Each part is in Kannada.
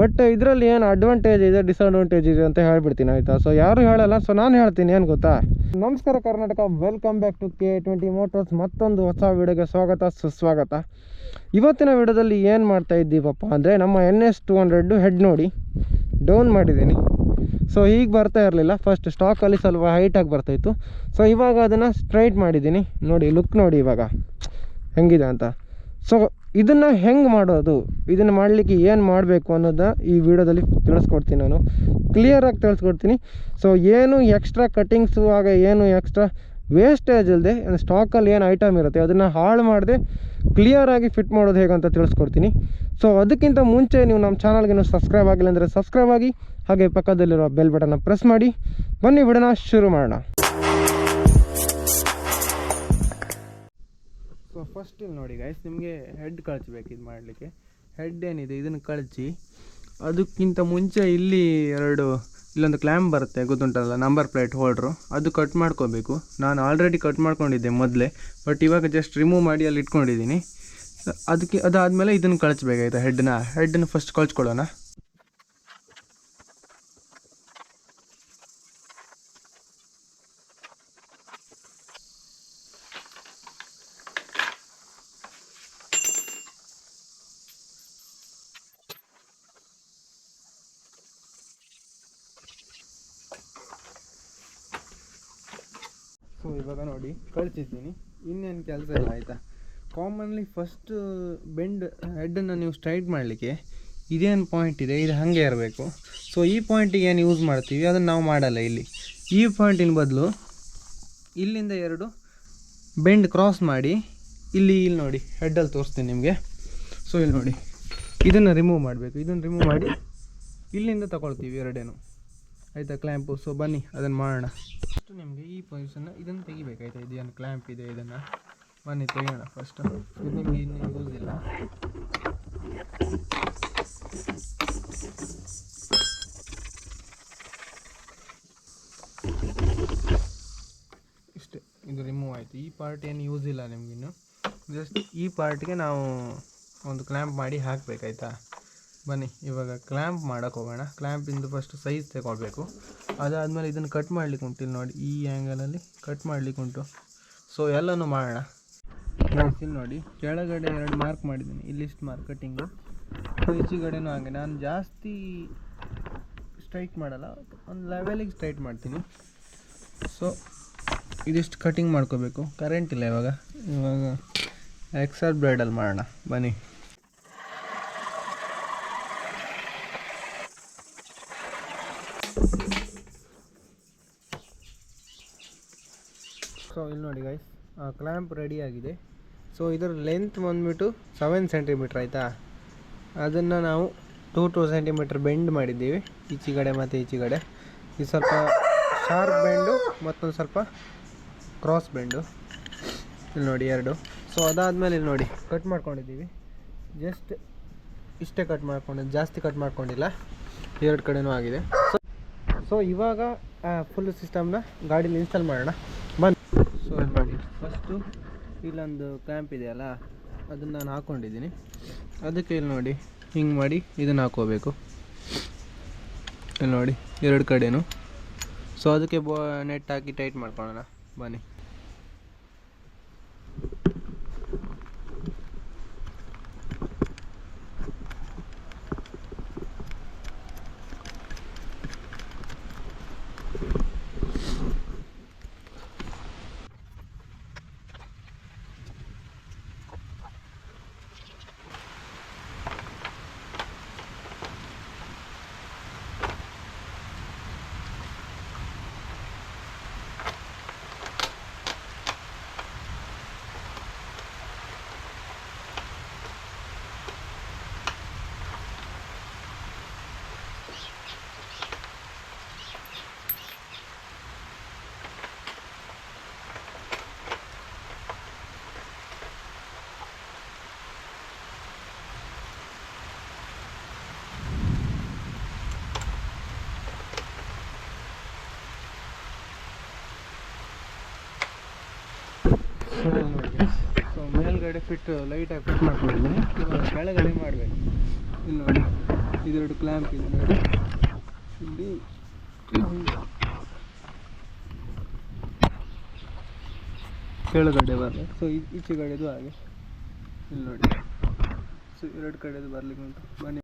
ಬಟ್ ಇದರಲ್ಲಿ ಏನು ಅಡ್ವಾಂಟೇಜ್ ಇದೆ ಡಿಸ್ಅಡ್ವಾಂಟೇಜ್ ಇದೆ ಅಂತ ಹೇಳ್ಬಿಡ್ತೀನಿ ಆಯಿತಾ? ಸೊ ಯಾರು ಹೇಳಲ್ಲ ಸೊ ನಾನು ಹೇಳ್ತೀನಿ, ಏನು ಗೊತ್ತಾ? ನಮಸ್ಕಾರ Karnataka welcome back to K twenty motors ಮತ್ತೊಂದು ಹೊಸ ವಿಡಿಯೋಗೆ ಸ್ವಾಗತ, ಸುಸ್ವಾಗತ. ಇವತ್ತಿನ ವಿಡಿಯೋದಲ್ಲಿ ಏನು ಮಾಡ್ತಾ ಇದ್ದೀವಪ್ಪ ಅಂದರೆ, ನಮ್ಮ ಎನ್ ಎಸ್ ಹೆಡ್ ನೋಡಿ ಡೌನ್ ಮಾಡಿದ್ದೀನಿ. ಸೊ ಈಗ ಬರ್ತಾ ಇರಲಿಲ್ಲ. ಫಸ್ಟ್ ಸ್ಟಾಕಲ್ಲಿ ಸ್ವಲ್ಪ ಹೈಟಾಗಿ ಬರ್ತಾಯಿತ್ತು ಸೊ ಇವಾಗ ಅದನ್ನು ಸ್ಟ್ರೈಟ್ ಮಾಡಿದ್ದೀನಿ. ನೋಡಿ ಲುಕ್ ನೋಡಿ ಇವಾಗ. ಹೆಂಗಿದೆ ಅಂತ. ಸೊ ಇದನ್ನು ಹೆಂಗೆ ಮಾಡೋದು? ಇದನ್ನು ಮಾಡಲಿಕ್ಕೆ ಏನು ಮಾಡಬೇಕು ಅನ್ನೋದನ್ನ ಈ ವಿಡಿಯೋದಲ್ಲಿ ತಿಳಿಸ್ಕೊಡ್ತೀನಿ ನಾನು. ಕ್ಲಿಯರಾಗಿ ತಿಳಿಸ್ಕೊಡ್ತೀನಿ. ಸೊ ಏನು ಎಕ್ಸ್ಟ್ರಾ ಕಟ್ಟಿಂಗ್ಸು ಆಗ ಏನು ಎಕ್ಸ್ಟ್ರಾ ವೇಸ್ಟೇಜ್ ಇಲ್ಲದೆ ಸ್ಟಾಕಲ್ಲಿ ಏನು ಐಟಮ್ ಇರುತ್ತೆ, ಅದನ್ನು ಹಾಳು ಮಾಡದೆ ಕ್ಲಿಯರಾಗಿ ಫಿಟ್ ಮಾಡೋದು ಹೇಗೆ ಅಂತ ತಿಳಿಸ್ಕೊಡ್ತೀನಿ. ಸೊ ಅದಕ್ಕಿಂತ ಮುಂಚೆ ನೀವು ನಮ್ಮ ಚಾನಲ್ಗೆ ಇನ್ನೂ ಸಬ್ಸ್ಕ್ರೈಬ್ ಆಗಿಲ್ಲ ಅಂದರೆ ಸಬ್ಸ್ಕ್ರೈಬ್ ಆಗಿ, ಹಾಗೆ ಪಕ್ಕದಲ್ಲಿರೋ ಬೆಲ್ ಬಟನ್ನ ಪ್ರೆಸ್ ಮಾಡಿ. ಬನ್ನಿ ಬಿಡೋಣ ಶುರು ಮಾಡೋಣ. ಫಸ್ಟ್ ಇಲ್ಲಿ ನೋಡಿ ಗೈಸ್ ನಿಮಗೆ ಹೆಡ್ ಕಳಿಸ್ಬೇಕು ಇದು ಮಾಡಲಿಕ್ಕೆ. ಹೆಡ್ ಏನಿದೆ, ಇದನ್ನು ಕಳಿಸಿ. ಅದಕ್ಕಿಂತ ಮುಂಚೆ ಇಲ್ಲಿ ಎರಡು, ಇಲ್ಲೊಂದು ಕ್ಲ್ಯಾಂಪ್ ಬರುತ್ತೆ, ಗೊತ್ತುಂಟಲ್ಲ ನಂಬರ್ ಪ್ಲೇಟ್ ಹೋಲ್ಡ್ರು ಅದು ಕಟ್ ಮಾಡ್ಕೋಬೇಕು. ನಾನು ಆಲ್ರೆಡಿ ಕಟ್ ಮಾಡ್ಕೊಂಡಿದ್ದೆ ಮೊದಲೇ ಬಟ್ ಇವಾಗ ಜಸ್ಟ್ ರಿಮೂವ್ ಮಾಡಿ ಅಲ್ಲಿ ಇಟ್ಕೊಂಡಿದ್ದೀನಿ. ಅದಕ್ಕೆ, ಅದಾದಮೇಲೆ ಇದನ್ನು ಕಳಿಸ್ಬೇಕಾಯ್ತಾ ಹೆಡ್ನ ಹೆಡ್ನ ಫಸ್ಟ್ ಕಳ್ಸ್ಕೊಳ್ಳೋಣ ಸೊ ಇವಾಗ ನೋಡಿ. ಕಳಿಸಿದ್ದೀನಿ. ಇನ್ನೇನು ಕೆಲಸ ಇಲ್ಲ, ಆಯಿತಾ? ಕಾಮನ್ಲಿ ಫಸ್ಟ್ ಬೆಂಡ್ ಹೆಡ್ಡನ್ನು ನೀವು ಸ್ಟ್ರೈಟ್ ಮಾಡಲಿಕ್ಕೆ ಇದೇನು ಪಾಯಿಂಟ್ ಇದೆ? ಇದು ಹಾಗೆ ಇರಬೇಕು. ಸೊ ಈ ಪಾಯಿಂಟಿಗೆ ಏನು ಯೂಸ್ ಮಾಡ್ತೀವಿ? ಅದನ್ನು ನಾವು ಮಾಡಲ್ಲ ಇಲ್ಲಿ. ಈ ಪಾಯಿಂಟಿನ ಬದಲು ಇಲ್ಲಿಂದ ಎರಡು ಬೆಂಡ್ ಕ್ರಾಸ್ ಮಾಡಿ ಇಲ್ಲಿ ಇಲ್ಲಿ ನೋಡಿ. ಹೆಡ್ಡಲ್ಲಿ ತೋರಿಸ್ತೀನಿ ನಿಮಗೆ. ಸೊ ಇಲ್ಲಿ ನೋಡಿ. ಇದನ್ನು ರಿಮೂವ್ ಮಾಡಬೇಕು. ಇದನ್ನು ರಿಮೂವ್ ಮಾಡಿ ಇಲ್ಲಿಂದ ತಗೊಳ್ತೀವಿ ಎರಡೇನು. ಆಯಿತಾ ಕ್ಲ್ಯಾಂಪು ಸೊ ಬನ್ನಿ, ಅದನ್ನು ಮಾಡೋಣ. ಫಸ್ಟು ನಿಮಗೆ ಈ ಪೊಸಿಷನ್ನ ಇದನ್ನು ತೆಗಿಬೇಕಾಯ್ತಾ? ಇದೇನು ಕ್ಲ್ಯಾಂಪ್ ಇದೆ, ಇದನ್ನು? ಬನ್ನಿ ತೆಗೋಣ ಫಸ್ಟು ಇದು ನಿಮಗೆ ಇನ್ನೂ ಯೂಸ್ ಇಲ್ಲ. ಇಷ್ಟೇ, ಇದು ರಿಮೂವ್ ಆಯಿತು. ಈ ಪಾರ್ಟ್ ಏನು ಯೂಸ್ ಇಲ್ಲ ನಿಮಗಿನ್ನು ಜಸ್ಟ್ ಈ ಪಾರ್ಟ್ಗೆ ನಾವು ಒಂದು ಕ್ಲ್ಯಾಂಪ್ ಮಾಡಿ ಹಾಕಬೇಕಾಯ್ತಾ? ಬನ್ನಿ, ಇವಾಗ ಕ್ಲ್ಯಾಂಪ್ ಮಾಡೋಕೆ ಹೋಗೋಣ. ಕ್ಲ್ಯಾಂಪಿಂದು ಫಸ್ಟ್ ಸೈಜ್ ತಗೊಳ್ಬೇಕು ಅದಾದಮೇಲೆ ಇದನ್ನು ಕಟ್ ಮಾಡಲಿಕ್ಕೆ ಉಂಟು. ಇಲ್ಲಿ ನೋಡಿ, ಈ ಆ್ಯಂಗಲಲ್ಲಿ ಕಟ್ ಮಾಡ್ಲಿಕ್ಕೆ ಉಂಟು. ಸೊ ಎಲ್ಲನೂ ಮಾಡೋಣ. ಇಲ್ಲಿ ನೋಡಿ, ಕೆಳಗಡೆ ಎರಡು ಮಾರ್ಕ್ ಮಾಡಿದ್ದೀನಿ. ಇಲ್ಲಿಷ್ಟು ಮಾರ್ಕೆಟಿಂಗು ಸೊ ಈಚೆಗಡೆನೂ ಹಾಗೆ. ನಾನು ಜಾಸ್ತಿ ಸ್ಟ್ರೈಟ್ ಮಾಡಲ್ಲ. ಒಂದು ಲೆವೆಲಿಗೆ ಸ್ಟ್ರೈಟ್ ಮಾಡ್ತೀನಿ. ಸೊ ಇದಿಷ್ಟು ಕಟಿಂಗ್ ಮಾಡ್ಕೋಬೇಕು. ಕರೆಂಟ್ ಇಲ್ಲ ಇವಾಗ. ಇವಾಗ ಎಕ್ಸರ್ ಬ್ರೈಡಲ್ಲಿ ಮಾಡೋಣ. ಬನ್ನಿ ಸೊ ಇಲ್ಲಿ ನೋಡಿ ಗೈಸ್ ಕ್ಲ್ಯಾಂಪ್ ರೆಡಿ ಆಗಿದೆ. ಸೊ ಇದರ ಲೆಂತ್ ಬಂದ್ಬಿಟ್ಟು ಸೆವೆನ್ ಸೆಂಟಿಮೀಟ್ರ್ ಆಯಿತಾ? ಅದನ್ನು ನಾವು ಟೂ ಟೂ ಸೆಂಟಿಮೀಟ್ರ್ ಬೆಂಡ್ ಮಾಡಿದ್ದೀವಿ. ಈಚೆಗಡೆ ಮತ್ತು ಈಚೆಗಡೆ. ಇದು ಸ್ವಲ್ಪ ಶಾರ್ಪ್ ಬೆಂಡು ಮತ್ತೊಂದು ಸ್ವಲ್ಪ ಕ್ರಾಸ್ ಬೆಂಡು ಇಲ್ಲಿ ನೋಡಿ ಎರಡು. ಸೊ ಅದಾದಮೇಲೆ ಇಲ್ಲಿ ನೋಡಿ ಕಟ್ ಮಾಡ್ಕೊಂಡಿದ್ದೀವಿ. ಜಸ್ಟ್ ಇಷ್ಟೇ ಕಟ್ ಮಾಡ್ಕೊಂಡಿದ್ದು ಜಾಸ್ತಿ ಕಟ್ ಮಾಡ್ಕೊಂಡಿಲ್ಲ. ಎರಡು ಕಡೆನೂ ಆಗಿದೆ. ಸೊ ಸೊ ಇವಾಗ ಫುಲ್ ಸಿಸ್ಟಮ್ನ ಗಾಡೀಲಿ ಇನ್ಸ್ಟಾಲ್ ಮಾಡೋಣ ಬನ್ನಿ ಸೊ ಇಲ್ಲಿ ನೋಡಿ ಫಸ್ಟು ಇಲ್ಲೊಂದು ಕ್ಯಾಂಪ್ ಇದೆಯಲ್ಲ ಅದನ್ನು ನಾನು ಹಾಕ್ಕೊಂಡಿದ್ದೀನಿ ಅದಕ್ಕೆ ಇಲ್ಲಿ ನೋಡಿ, ಹಿಂಗೆ ಮಾಡಿ ಇದನ್ನು ಹಾಕೋಬೇಕು ಇಲ್ಲಿ ನೋಡಿ, ಎರಡು ಕಡೆಯೂ ಸೊ ಅದಕ್ಕೆ ಬೋ ನೆಟ್ ಹಾಕಿ ಟೈಟ್ ಮಾಡ್ಕೊಳ್ಳೋಣ. ಬನ್ನಿ. ಸೊ ಮೇಲ್ಗಡೆ ಫಿಟ್ ಲೈಟಾಗಿ ಫಿಟ್ ಮಾಡ್ಕೊಂಡಿದ್ದೀನಿ. ಇವಾಗ ಕೆಳಗಡೆ ಮಾಡಬೇಕು. ಇಲ್ಲಿ ನೋಡಿ. ಇದೆರಡು ಕ್ಲ್ಯಾಂಪ್ ಇದೆ ನೋಡಿ. ಇಲ್ಲಿ ಕೆಳಗಡೆ ಬರಲಿ. ಸೊ ಈಚೆಗಡೆದು ಹಾಗೆ. ಇಲ್ಲಿ ನೋಡಿ. ಸೊ ಎರಡು ಕಡೆದು ಬರಲಿಕ್ಕೆ ಉಂಟು. ಬನ್ನಿ.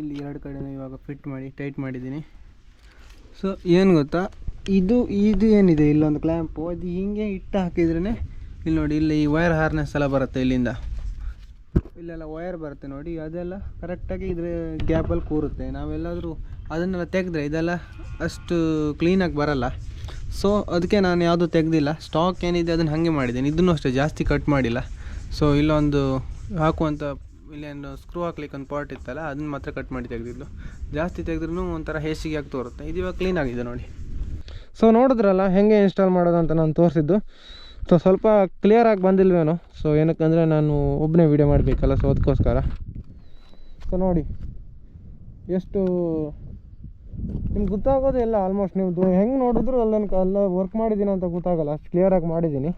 ಇಲ್ಲಿ ಎರಡು ಕಡೆನೂ ಇವಾಗ ಫಿಟ್ ಮಾಡಿ ಟೈಟ್ ಮಾಡಿದ್ದೀನಿ. ಸೊ ಏನು ಗೊತ್ತಾ? ಇದು ಇದು ಏನಿದೆ? ಇಲ್ಲೊಂದು ಕ್ಲ್ಯಾಂಪು ಅದು ಹಿಂಗೆ ಇಟ್ಟು ಹಾಕಿದ್ರೇ ಇಲ್ಲಿ ನೋಡಿ, ಇಲ್ಲಿ ಈ ವೈರ್ ಹಾರ್ನೆಸ್ ಎಲ್ಲ ಬರುತ್ತೆ ಇಲ್ಲಿಂದ. ಇಲ್ಲೆಲ್ಲ ವೈರ್ ಬರುತ್ತೆ ನೋಡಿ, ಅದೆಲ್ಲ ಕರೆಕ್ಟಾಗಿ ಇದ್ರ ಗ್ಯಾಪಲ್ಲಿ ಕೂರುತ್ತೆ. ನಾವೆಲ್ಲಾದರೂ ಅದನ್ನೆಲ್ಲ ತೆಗೆದ್ರೆ ಇದೆಲ್ಲ ಅಷ್ಟು ಕ್ಲೀನಾಗಿ ಬರಲ್ಲ. ಸೊ ಅದಕ್ಕೆ ನಾನು ಯಾವುದೂ ತೆಗೆದಿಲ್ಲ. ಸ್ಟಾಕ್ ಏನಿದೆ ಅದನ್ನು ಹಾಗೆ ಮಾಡಿದ್ದೀನಿ. ಇದನ್ನು ಅಷ್ಟೇ ಜಾಸ್ತಿ ಕಟ್ ಮಾಡಿಲ್ಲ. ಸೊ ಇಲ್ಲೊಂದು ಹಾಕುವಂಥ ಇಲ್ಲೇನು ಸ್ಕ್ರೂ ಹಾಕ್ಲಿಕ್ಕೆ ಒಂದು ಪಾರ್ಟ್ ಇತ್ತಲ್ಲ, ಅದನ್ನ ಮಾತ್ರ ಕಟ್ ಮಾಡಿ ತೆಗೆದಿದ್ದು. ಜಾಸ್ತಿ ತೆಗೆದ್ರೂ ಒಂಥರ ಹೇಸಿಗೆ ಆಗಿ ತೋರುತ್ತೆ ಇದು ಇವಾಗ ಕ್ಲೀನ್ ಆಗಿದೆ ನೋಡಿ. ಸೊ ನೋಡಿದ್ರಲ್ಲ, ಹೆಂಗೆ ಇನ್ಸ್ಟಾಲ್ ಮಾಡೋದು ಅಂತ ನಾನು ತೋರಿಸಿದ್ದು. ಸೊ ಸ್ವಲ್ಪ ಕ್ಲಿಯರಾಗಿ ಬಂದಿಲ್ವೇನೋ? ಸೊ ಏನಕ್ಕಂದರೆ ನಾನು ಒಬ್ಬನೇ ವೀಡಿಯೋ ಮಾಡಬೇಕಲ್ಲ ಸೊ ಅದಕ್ಕೋಸ್ಕರ. ಸೊ ನೋಡಿ. ಎಷ್ಟು, ನಿಮ್ಗೆ ಗೊತ್ತಾಗೋದೇ ಇಲ್ಲ ಆಲ್ಮೋಸ್ಟ್ ನೀವು ಹೆಂಗೆ ನೋಡಿದ್ರು ಅಲ್ಲ ಅಲ್ಲ ವರ್ಕ್ ಮಾಡಿದ್ದೀನಿ ಅಂತ ಗೊತ್ತಾಗಲ್ಲ. ಅಷ್ಟು ಕ್ಲಿಯರಾಗಿ ಮಾಡಿದ್ದೀನಿ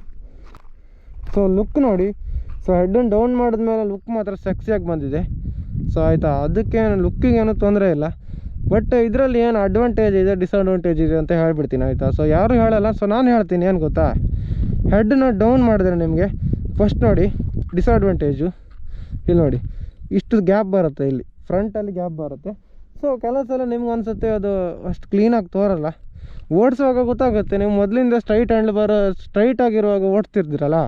ಸೊ ಲುಕ್ ನೋಡಿ. ಸೊ ಹೆಡ್ಡನ್ನು ಡೌನ್ ಮಾಡಿದ್ಮೇಲೆ ಲುಕ್ ಮಾತ್ರ ಸೆಕ್ಸಿಯಾಗಿ ಬಂದಿದೆ. ಸೊ ಆಯಿತಾ? ಅದಕ್ಕೆ ಲುಕ್ಕಿಗೇನು ತೊಂದರೆ ಇಲ್ಲ. ಬಟ್ ಇದರಲ್ಲಿ ಏನು ಅಡ್ವಾಂಟೇಜ್ ಇದೆ ಡಿಸ್ಅಡ್ವಾಂಟೇಜ್ ಇದೆ ಅಂತ ಹೇಳ್ಬಿಡ್ತೀನಿ, ಆಯಿತಾ? ಸೊ ಯಾರು ಹೇಳಲ್ಲ? ಸೊ ನಾನು ಹೇಳ್ತೀನಿ, ಏನು ಗೊತ್ತಾ? ಹೆಡ್ನ ಡೌನ್ ಮಾಡಿದ್ರೆ ನಿಮಗೆ ಫಸ್ಟ್ ನೋಡಿ ಡಿಸ್ಅಡ್ವಾಂಟೇಜು ಇಲ್ಲಿ ನೋಡಿ, ಇಷ್ಟು ಗ್ಯಾಪ್ ಬರುತ್ತೆ ಇಲ್ಲಿ. ಫ್ರಂಟಲ್ಲಿ ಗ್ಯಾಪ್ ಬರುತ್ತೆ. ಸೊ ಕೆಲವು ಸಲ ನಿಮ್ಗೆ ಅನಿಸುತ್ತೆ, ಅದು ಅಷ್ಟು ಕ್ಲೀನಾಗಿ ತೋರಲ್ಲ. ಓಡಿಸುವಾಗ ಗೊತ್ತಾಗುತ್ತೆ, ನೀವು ಮೊದಲಿಂದ ಸ್ಟ್ರೈಟ್ ಹ್ಯಾಂಡ್ಲ್ ಬರೋ ಸ್ಟ್ರೈಟ್ ಆಗಿರುವಾಗ ಓಡಿಸ್ತಿರ್ತೀರಲ್ಲ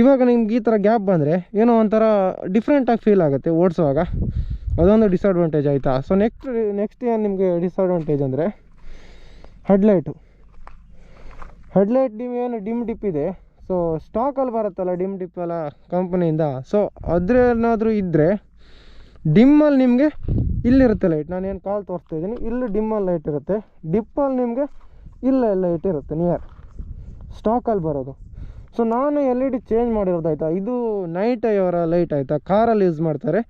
ಇವಾಗ ನಿಮ್ಗೆ ಈ ಥರ ಗ್ಯಾಪ್ ಬಂದರೆ ಏನೋ ಒಂಥರ ಡಿಫ್ರೆಂಟಾಗಿ ಫೀಲ್ ಆಗುತ್ತೆ ಓಡಿಸುವಾಗ. ಅದೊಂದು ಡಿಸ್ಅಡ್ವಾಂಟೇಜ್ ಆಯಿತಾ? ಸೊ ನೆಕ್ಸ್ಟ್ ನೆಕ್ಸ್ಟ್ ಏನು ನಿಮಗೆ ಡಿಸ್ಅಡ್ವಾಂಟೇಜ್ ಅಂದರೆ ಹೆಡ್ಲೈಟು ಹೆಡ್ಲೈಟ್ ಡಿಮ್ ಏನು ಡಿಮ್ ಡಿಪ್ ಇದೆ. ಸೊ ಸ್ಟಾಕಲ್ಲಿ ಬರುತ್ತಲ್ಲ ಡಿಮ್ ಡಿಪ್ ಎಲ್ಲ ಕಂಪ್ನಿಯಿಂದ ಸೊ ಅದ್ರೇನಾದರೂ ಇದ್ದರೆ ಡಿಮ್ಮಲ್ಲಿ ನಿಮಗೆ ಇಲ್ಲಿರುತ್ತೆ ಲೈಟ್ ನಾನು ಏನು ಕಾಲ್ ತೋರಿಸ್ತಾ ಇದ್ದೀನಿ, ಇಲ್ಲಿ ಡಿಮ್ಮಲ್ಲಿ ಲೈಟ್ ಇರುತ್ತೆ. ಡಿಪ್ಪಲ್ಲಿ ನಿಮಗೆ ಇಲ್ಲ ಲೈಟ್ ಇರುತ್ತೆ ನಿಯರ್ ಸ್ಟಾಕಲ್ಲಿ ಬರೋದು. ಸೊ ನಾನು ಎಲ್ ಇ ಡಿ ಚೇಂಜ್ ಮಾಡಿರೋದು ಆಯಿತಾ? ಇದು ನೈಟ್ ಅವರ ಲೈಟ್ ಆಯಿತಾ? ಕಾರಲ್ಲಿ ಯೂಸ್ ಮಾಡ್ತಾರೆ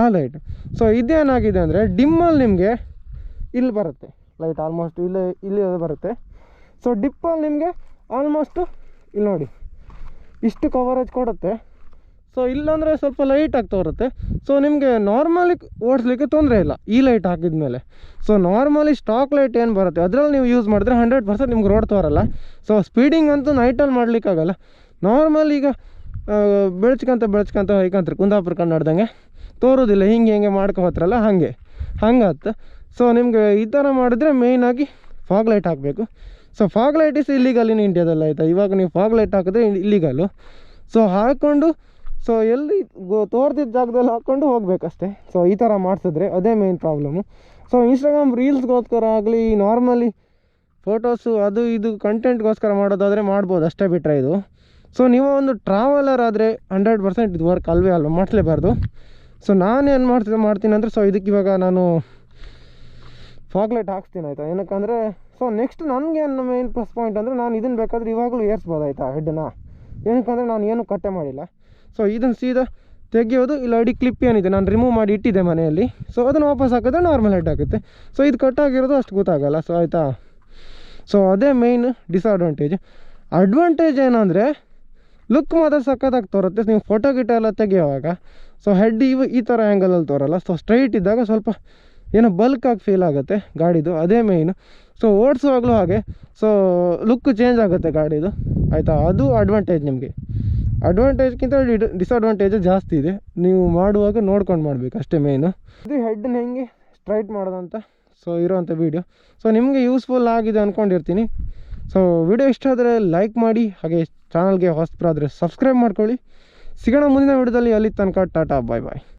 ಆ ಲೈಟ್ ಸೊ ಇದೇನಾಗಿದೆ ಅಂದರೆ ಡಿಮ್ಮಲ್ಲಿ ನಿಮಗೆ ಇಲ್ಲಿ ಬರುತ್ತೆ. ಲೈಟ್ ಆಲ್ಮೋಸ್ಟ್ ಇಲ್ಲೇ, ಇಲ್ಲಿ ಬರುತ್ತೆ. ಸೊ ಡಿಪ್ಪಲ್ಲಿ ನಿಮಗೆ ಆಲ್ಮೋಸ್ಟು ಇಲ್ಲಿ ನೋಡಿ, ಇಷ್ಟು ಕವರೇಜ್ ಕೊಡುತ್ತೆ. ಸೊ ಇಲ್ಲಾಂದರೆ ಸ್ವಲ್ಪ ಲೈಟಾಗಿ ತೋರುತ್ತೆ. ಸೊ ನಿಮಗೆ ನಾರ್ಮಲಿ ಓಡಿಸ್ಲಿಕ್ಕೆ ತೊಂದರೆ ಇಲ್ಲ. ಈ ಲೈಟ್ ಹಾಕಿದ ಮೇಲೆ ಸೊ ನಾರ್ಮಲಿ ಸ್ಟಾಕ್ ಲೈಟ್ ಏನು ಬರುತ್ತೆ? ಅದರಲ್ಲಿ ನೀವು ಯೂಸ್ ಮಾಡಿದ್ರೆ ಹಂಡ್ರೆಡ್ ಪರ್ಸೆಂಟ್ ನಿಮ್ಗೆ ರೋಡ್ ತೋರಲ್ಲ. ಸೊ ಸ್ಪೀಡಿಂಗ್ ಅಂತೂ ನೈಟಲ್ಲಿ ಮಾಡಲಿಕ್ಕಾಗಲ್ಲ. ನಾರ್ಮಲ್ ಈಗ ಬೆಳ್ಚ್ಕೊಂತ ಬೆಳ್ಚ್ಕೊಂತ ಹೋಯ್ಕಂತ್ರಿ. ಕುಂದಾಪುರ ಕನ್ನಡ್ದಂಗೆ. ತೋರೋದಿಲ್ಲ. ಹಿಂಗೆ ಹಿಂಗೆ ಮಾಡ್ಕೊ ಹೋತ್ರಲ್ಲ ಹಾಗೆ. ಹಂಗತ್ತೆ ಸೊ ನಿಮಗೆ ಈ ಥರ ಮಾಡಿದ್ರೆ ಮೇಯ್ನಾಗಿ ಫಾಗ್ ಲೈಟ್ ಹಾಕಬೇಕು. So fog light is illegal in ಇಂಡಿಯಾದಲ್ಲಿ ಆಯಿತಾ ಇವಾಗ ನೀವು ಫಾಗ್ ಲೈಟ್ ಹಾಕಿದ್ರೆ ಇಲ್ಲಿಗಲ್ಲು ಸೊ ಹಾಕ್ಕೊಂಡು ಸೊ ಎಲ್ಲಿ ತೋರ್ದಿದ್ದ ಜಾಗದಲ್ಲಿ ಹಾಕ್ಕೊಂಡು ಹೋಗ್ಬೇಕಷ್ಟೆ. ಸೊ ಈ ಥರ ಮಾಡಿಸಿದ್ರೆ ಅದೇ ಮೇನ್ ಪ್ರಾಬ್ಲಮು ಸೊ ಇನ್ಸ್ಟಾಗ್ರಾಮ್ ರೀಲ್ಸ್ಗೋಸ್ಕರ ಆಗಲಿ ನಾರ್ಮಲಿ ಫೋಟೋಸು ಅದು ಇದು ಕಂಟೆಂಟ್ಗೋಸ್ಕರ ಮಾಡೋದಾದರೆ ಮಾಡ್ಬೋದು ಅಷ್ಟೇ ಬಿಟ್ಟರೆ ಇದು. ಸೊ ನೀವು ಒಂದು ಟ್ರಾವೆಲರ್ ಆದರೆ ಹಂಡ್ರೆಡ್ ಪರ್ಸೆಂಟ್ ಇದು ವರ್ಕ್ ಅಲ್ವೇ ಅಲ್ವ? ಮಾಡಲೇಬಾರ್ದು ಸೊ ನಾನು ಏನು ಮಾಡ್ತೀನಿ ಮಾಡ್ತೀನಿ ಅಂದರೆ ಸೊ ಇದಕ್ಕೆ ಇವಾಗ ನಾನು ಫಾಗ್ಲೆಟ್ ಹಾಕ್ಸ್ತೀನಿ ಆಯಿತಾ? ಏನಕ್ಕಂದರೆ ಸೊ ನೆಕ್ಸ್ಟ್ ನನಗೆ ಏನು ಮೇನ್ ಪ್ಲಸ್ ಪಾಯಿಂಟ್ ಅಂದರೆ ನಾನು ಇದನ್ನು ಬೇಕಾದರೆ ಇವಾಗಲೂ ಏರ್ಸ್ಬೋದಾಯ್ತಾ ಆಯಿತಾ ಹೆಡ್ಡನ್ನ ಏನಕ್ಕಂದರೆ ನಾನು ಏನು ಕಟ್ಟೆ ಮಾಡಿಲ್ಲ. ಸೊ ಇದನ್ನು ಸೀದಾ ತೆಗೆಯೋದು ಇಲ್ಲ ಅಡಿ ಕ್ಲಿಪ್ ಏನಿದೆ? ನಾನು ರಿಮೂವ್ ಮಾಡಿ ಇಟ್ಟಿದ್ದೆ ಮನೆಯಲ್ಲಿ. ಸೊ ಅದನ್ನು ವಾಪಸ್ ಹಾಕಿದ್ರೆ ನಾರ್ಮಲ್ ಹೆಡ್ ಆಗುತ್ತೆ ಸೊ ಇದು ಕಟ್ಟಾಗಿರೋದು ಅಷ್ಟು ಗೊತ್ತಾಗಲ್ಲ. ಸೊ ಆಯಿತಾ? ಸೊ ಅದೇ ಮೇಯ್ನ್ ಡಿಸ್ಅಡ್ವಾಂಟೇಜ್ ಅಡ್ವಾಂಟೇಜ್ ಏನಂದರೆ ಲುಕ್ ಮಾತ್ರ ಸಖತ್ತಾಗಿ ತೋರುತ್ತೆ. ನೀವು ಫೋಟೋ ಗಿಟ ಎಲ್ಲ ತೆಗೆಯುವಾಗ ಸೊ ಹೆಡ್ ಇವು ಈ ಥರ ಆ್ಯಂಗಲಲ್ಲಿ ತೋರಲ್ಲ. ಸೊ ಸ್ಟ್ರೈಟ್ ಇದ್ದಾಗ ಸ್ವಲ್ಪ ಏನೋ ಬಲ್ಕಾಗಿ ಫೀಲ್ ಆಗುತ್ತೆ ಗಾಡಿದು. ಅದೇ ಮೇಯ್ನು ಸೊ ಓಡಿಸುವಾಗಲೂ ಹಾಗೆ. ಸೊ ಲುಕ್ ಚೇಂಜ್ ಆಗುತ್ತೆ ಗಾಡಿದು. ಆಯಿತಾ? ಅದು ಅಡ್ವಾಂಟೇಜ್ ನಿಮಗೆ. ಅಡ್ವಾಂಟೇಜ್ಗಿಂತ ಡಿಸ್ಅಡ್ವಾಂಟೇಜ್ ಜಾಸ್ತಿ ಇದೆ. ನೀವು ಮಾಡುವಾಗ ನೋಡ್ಕೊಂಡು ಮಾಡಬೇಕು, ಅಷ್ಟೇ ಮೇಯ್ನು ಇದು ಹೆಡ್ನ ಹೆಂಗೆ ಸ್ಟ್ರೈಟ್ ಮಾಡೋದಂತ ಸೊ ಇರೋವಂಥ ವೀಡಿಯೋ ಸೊ ನಿಮಗೆ ಯೂಸ್ಫುಲ್ ಆಗಿದೆ ಅಂದ್ಕೊಂಡಿರ್ತೀನಿ ಸೊ ವಿಡಿಯೋ ಇಷ್ಟ ಆದರೆ ಲೈಕ್ ಮಾಡಿ, ಹಾಗೆ ಚಾನಲ್ಗೆ ಹೊಸಬ್ರಾದರೆ ಸಬ್ಸ್ಕ್ರೈಬ್ ಮಾಡ್ಕೊಳ್ಳಿ. ಸಿಗೋಣ ಮುಂದಿನ ವಿಡಿಯೋದಲ್ಲಿ ಅಲ್ಲಿ ತನಕ ಟಾಟಾ ಬಾಯ್ ಬಾಯ್